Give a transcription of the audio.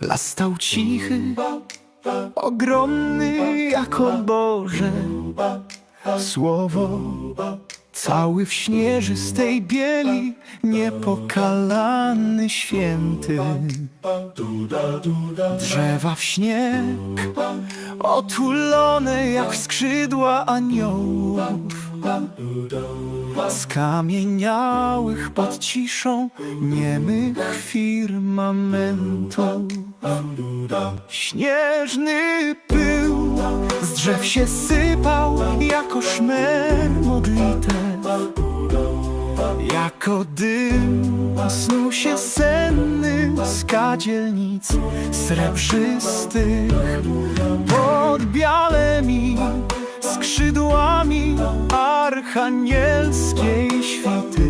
Las stał cichy, ogromny jak Boże. Słowo cały w śnieżystej bieli, niepokalany święty. Drzewa w śnieg, otulone jak skrzydła aniołów. Skamieniałych pod ciszą niemych firmamentów. Śnieżny pył z drzew się sypał jako szmer modlitew. Jako dym snuł się senny z kadzielnic srebrzystych pod białymi skrzydłami archanielskiej świty.